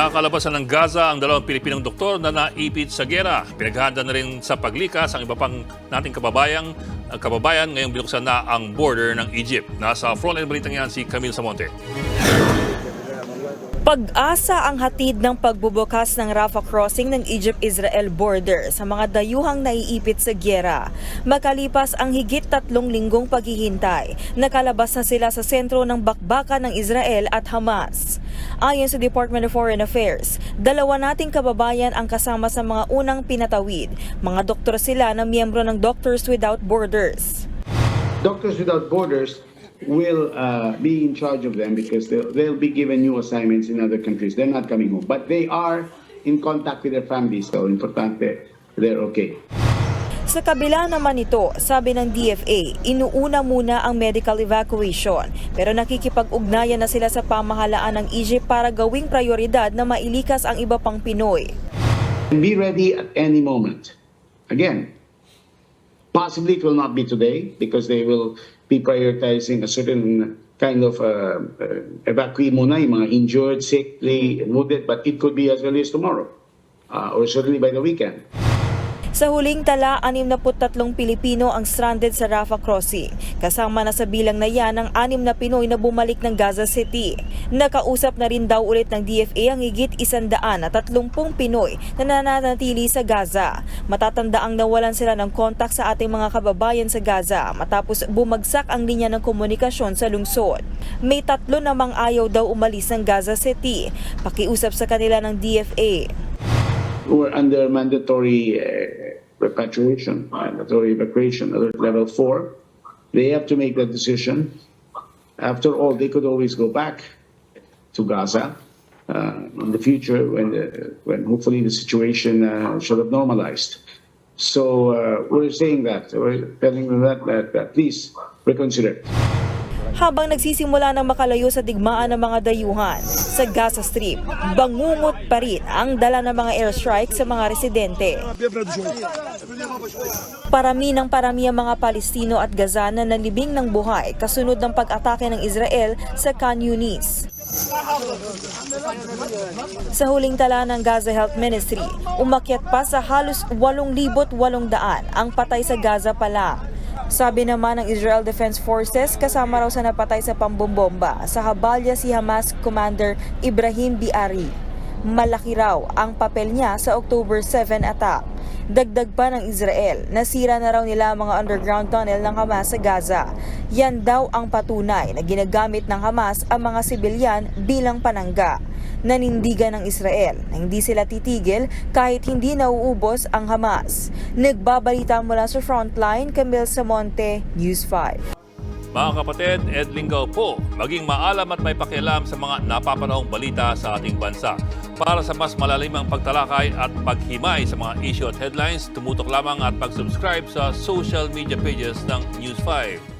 Nakakalabasan ng Gaza ang dalawang Pilipinong doktor na naipit sa gera. Pinaghanda na rin sa paglikas ang iba pang nating kababayang kababayan ngayong binuksan na ang border ng Egypt. Nasa frontline balitang yan si Camille Samonte. Pag-asa ang hatid ng pagbubukas ng Rafah crossing ng Egypt-Israel border sa mga dayuhang naiipit sa gyera. Makalipas ang higit tatlong linggong paghihintay, nakalabas na sila sa sentro ng bakbakan ng Israel at Hamas. Ayon sa Department of Foreign Affairs, dalawa nating kababayan ang kasama sa mga unang pinatawid. Mga doktor sila na miyembro ng Doctors Without Borders. Doctors Without Borders will uh, be in charge of them because they'll, they'll be given new assignments in other countries. They're not coming home, but they are in contact with their families. So, importante, they're okay. Sa kabila naman nito, sabi ng DFA, inuuna muna ang medical evacuation pero nakikipag-ugnayan na sila sa pamahalaan ng Egypt para gawing prioridad na mailikas ang iba pang Pinoy. Be ready at any moment. Again, possibly it will not be today because they will be prioritizing a certain kind of uh, uh, evacuee muna, yung mga injured, sickly, wounded, but it could be as early as tomorrow uh, or certainly by the weekend. Sa huling tala, 63 Pilipino ang stranded sa Rafah crossing. Kasama na sa bilang na yan ang anim na Pinoy na bumalik ng Gaza City. Nakausap na rin daw ulit ng DFA ang higit isandaan at 30 Pinoy na nananatili sa Gaza. Matatanda ang nawalan sila ng kontak sa ating mga kababayan sa Gaza matapos bumagsak ang linya ng komunikasyon sa lungsod. May tatlo namang ayaw daw umalis ng Gaza City. Pakiusap sa kanila ng DFA. Who are under mandatory uh, repatriation, mandatory evacuation, level four. They have to make that decision. After all, they could always go back to Gaza uh, in the future when, the, when hopefully the situation uh, should have normalized. So uh, we're saying that, we're telling them that, that, that please reconsider. Habang nagsisimula ng makalayo sa digmaan ng mga dayuhan sa Gaza Strip, bangungot pa rin ang dala ng mga airstrike sa mga residente. Parami ng parami ang mga Palestino at Gaza na nalibing ng buhay kasunod ng pag-atake ng Israel sa Khan Yunis. Sa huling tala ng Gaza Health Ministry, umakyat pa sa halos 8,800 ang patay sa Gaza pa lang. Sabi naman ng Israel Defense Forces kasama raw sa napatay sa pambombomba sa Habalya si Hamas Commander Ibrahim Biari. Malaki raw ang papel niya sa October 7 attack. Dagdag pa ng Israel, nasira na raw nila ang mga underground tunnel ng Hamas sa Gaza. Yan daw ang patunay na ginagamit ng Hamas ang mga sibilyan bilang panangga. Nanindigan ng Israel na hindi sila titigil kahit hindi nauubos ang Hamas. Nagbabalita mula sa Frontline, Camille Samonte, News 5. Mga kapatid, Ed Lingaw po, maging maalam at may pakialam sa mga napapanahong balita sa ating bansa. Para sa mas malalimang pagtalakay at paghimay sa mga issue at headlines, tumutok lamang at pag-subscribe sa social media pages ng News 5.